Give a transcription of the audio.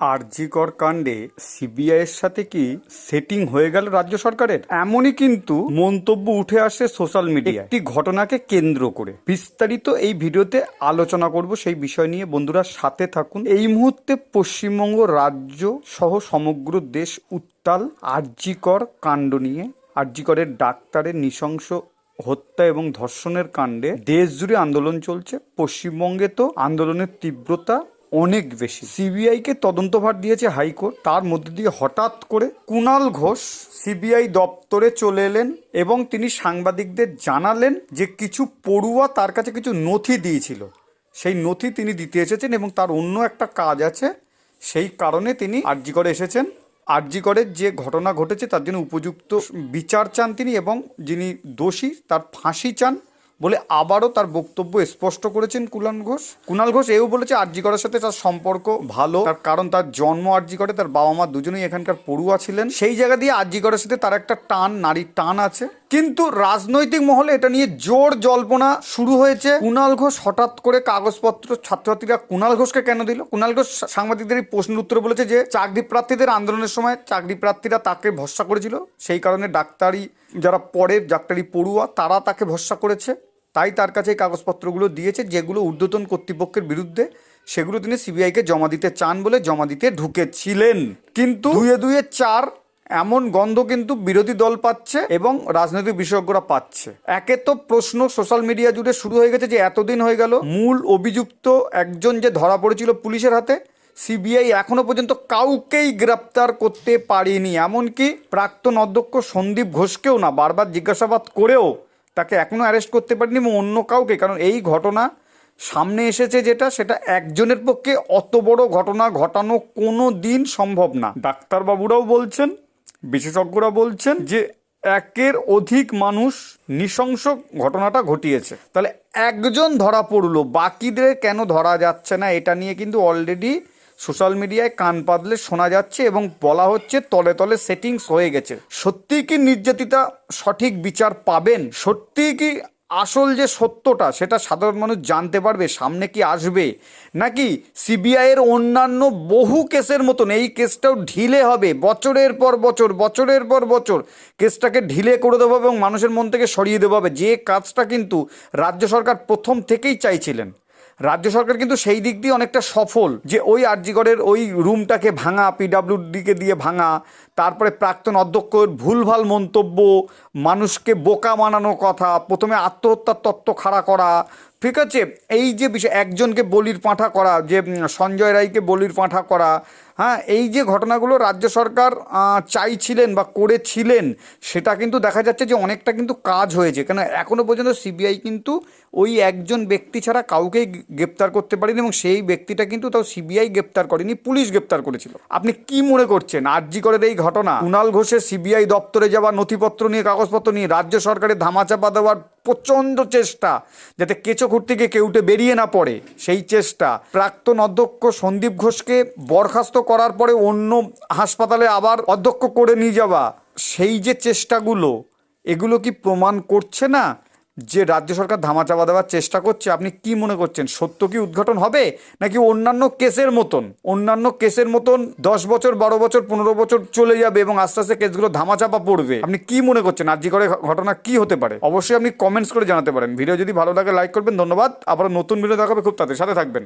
আরজিকর কাণ্ডে সিবিআই এর সাথে কি সেটিং হয়ে গেল রাজ্য সরকারের? এমনই কিন্তু মন্তব্য উঠে আসে সোশ্যাল মিডিয়ায়। একটি ঘটনাকে কেন্দ্র করে। বিস্তারিত এই ভিডিওতে আলোচনা করব সেই বিষয় নিয়ে। বন্ধুরা, সাথে থাকুন। এই মুহূর্তে পশ্চিমবঙ্গ রাজ্য সহ সমগ্র দেশ উত্তাল আরজিকর কাণ্ড নিয়ে। আরজিকরের ডাক্তারের নৃশংস হত্যা এবং ধর্ষণের কাণ্ডে দেশ জুড়ে আন্দোলন চলছে। পশ্চিমবঙ্গে তো আন্দোলনের তীব্রতা অনেক বেশি। সিবিআই কে তদন্তভার দিয়েছে হাইকোর্ট। তার মধ্যে দিয়ে হঠাৎ করে কুণাল ঘোষ সিবিআই দপ্তরে চলে এলেন এবং তিনি সাংবাদিকদের জানালেন যে কিছু পড়ুয়া তার কাছে কিছু নথি দিয়েছিল। সেই নথি তিনি দিতে এসেছেন এবং তার অন্য একটা কাজ আছে। সেই কারণে তিনি আর্জি করে এসেছেন। আরজিকরের যে ঘটনা ঘটেছে তার জন্য উপযুক্ত বিচার চান তিনি এবং যিনি দোষী তার ফাঁসি চান। বলে আবারও তার বক্তব্য স্পষ্ট করেছেন কুণাল ঘোষ। কুণাল ঘোষ এও বলেছে আরজিকরের সাথে তার সম্পর্ক ভালো। তার কারণ তার জন্ম আরজিকরে তার বাবা মা দুজনেই এখানকার পড়ুয়া ছিলেন। সেই জায়গা দিয়ে আরজিকরের সাথে তার একটা টান, নারীর টান আছে। কিন্তু রাজনৈতিক মহলে এটা নিয়ে জোর জল্পনা শুরু হয়েছে। কুণাল ঘোষ হঠাৎ করে কাগজপত্র ছাত্রছাত্রীরা কুণাল ঘোষকে কেন দিল? কুণাল ঘোষ সাংবাদিকদের এই প্রশ্নের উত্তরে বলেছে যে, চাকরি প্রার্থীদের আন্দোলনের সময় চাকরি প্রার্থীরা তাকে ভরসা করেছিল। সেই কারণে ডাক্তারি যারা পড়ে, ডাক্তারি পড়ুয়া, তারা তাকে ভরসা করেছে। তাই তার কাছে এই কাগজপত্রগুলো দিয়েছে, যেগুলো ঊর্ধ্বতন কর্তৃপক্ষের বিরুদ্ধে, সেগুলো তিনি সিবিআইকে জমা দিতে চান বলে জমা দিতে ঢুকেছিলেন। কিন্তু দুয়ে দুয়ে চার এমন গন্ধ কিন্তু বিরোধী দল পাচ্ছে এবং রাজনৈতিক বিশেষজ্ঞরা পাচ্ছে। একে তো প্রশ্ন সোশ্যাল মিডিয়া জুড়ে শুরু হয়ে গেছে যে এতদিন হয়ে গেল, মূল অভিযুক্ত একজন যে ধরা পড়েছিল পুলিশের হাতে, সিবিআই এখনও পর্যন্ত কাউকেই গ্রেপ্তার করতে পারেনি। এমনকি প্রাক্তন অধ্যক্ষ সন্দীপ ঘোষকেও না, বারবার জিজ্ঞাসাবাদ করেও তাকে এখনও অ্যারেস্ট করতে পারেনি এবং অন্য কাউকে কারণ এই ঘটনা সামনে এসেছে যেটা সেটা একজনের পক্ষে অত বড় ঘটনা ঘটানো কোনো দিন সম্ভব না। ডাক্তারবাবুরাও বলছেন বিশেষজ্ঞরা বলছেন যে একের অধিক মানুষ নৃশংস ঘটনাটা ঘটিয়েছে। তাহলে একজন ধরা পড়ল বাকিদের কেন ধরা যাচ্ছে না এটা নিয়ে কিন্তু অলরেডি সোশ্যাল মিডিয়ায় কান পাতলে শোনা যাচ্ছে এবং বলা হচ্ছে তলে তলে সেটিংস হয়ে গেছে। সত্যিই কি নির্যাতিতা সঠিক বিচার পাবেন? সত্যিই কি আসল যে সত্যটা সেটা সাধারণ মানুষ জানতে পারবে, সামনে কি আসবে? নাকি সিবিআইয়ের অন্যান্য বহু কেসের মতন এই কেসটাও ঢিলে হবে? বছরের পর বছর, বছরের পর বছর কেসটাকে ঢিলে করে দেবো এবং মানুষের মন থেকে সরিয়ে দেবো হবে। যে কাজটা কিন্তু রাজ্য সরকার প্রথম থেকেই চাইছিলেন। রাজ্য সরকার কিন্তু সেই দিক দিয়ে অনেকটা সফল যে ওই আরজিগড়ের ওই রুমটাকে ভাঙা পিডাব্লিউডিকে দিয়ে ভাঙা তারপরে প্রাক্তন অধ্যক্ষের ভুলভাল মন্তব্য, মানুষকে বোকা বানানো কথা, প্রথমে আত্মহত্যার তত্ত্ব খাড়া করা। ঠিক আছে, এই যে বিষয়, একজনকে বলির পাঁঠা করা, যে সঞ্জয় রায়কে বলির পাঁঠা করা হ্যাঁ এই যে ঘটনাগুলো রাজ্য সরকার চাইছিলেন বা করেছিলেন, সেটা কিন্তু দেখা যাচ্ছে যে অনেকটা কিন্তু কাজ হয়েছে। কেন এখনও পর্যন্ত সিবিআই কিন্তু ওই একজন ব্যক্তি ছাড়া কাউকেই গ্রেপ্তার করতে পারেনি এবং সেই ব্যক্তিটা কিন্তু তাও সিবিআই গ্রেপ্তার করেনি, পুলিশ গ্রেপ্তার করেছিল। আপনি কি মনে করছেন? আরজি করের এই ঘটনা। কুণাল ঘোষের সিবিআই দপ্তরে যাওয়া নথিপত্র নিয়ে কাগজপত্র নিয়ে রাজ্য সরকারের ধামাচাপা দেওয়ার প্রচণ্ড চেষ্টা, যাতে কেঁচো গিয়ে কেউটে বেরিয়ে না পড়ে, সেই চেষ্টা। প্রাক্তন অধ্যক্ষ সন্দীপ ঘোষকে বরখাস্ত করার পরে অন্য হাসপাতালে আবার অধ্যক্ষ করে নিয়ে যাওয়া। সেই যে চেষ্টাগুলো, এগুলো কি প্রমাণ করছে না? যে রাজ্য সরকার ধামাচাপা দেওয়ার চেষ্টা করছে, আপনি কি মনে করছেন? সত্য কি উদ্ঘাটন হবে, নাকি অন্যান্য কেসের মতন, অন্যান্য কেসের মতন দশ বছর, বারো বছর, পনেরো বছর চলে যাবে এবং আস্তে আস্তে কেসগুলো ধামাচাপা পড়বে? আপনি কি মনে করছেন? আর জি করে ঘটনা কি হতে পারে? অবশ্যই আপনি কমেন্টস করে জানাতে পারেন। ভিডিও যদি ভালো লাগে, লাইক করবেন। ধন্যবাদ। আবার নতুন ভিডিও দেখাবে খুব তাদের সাথে থাকবেন।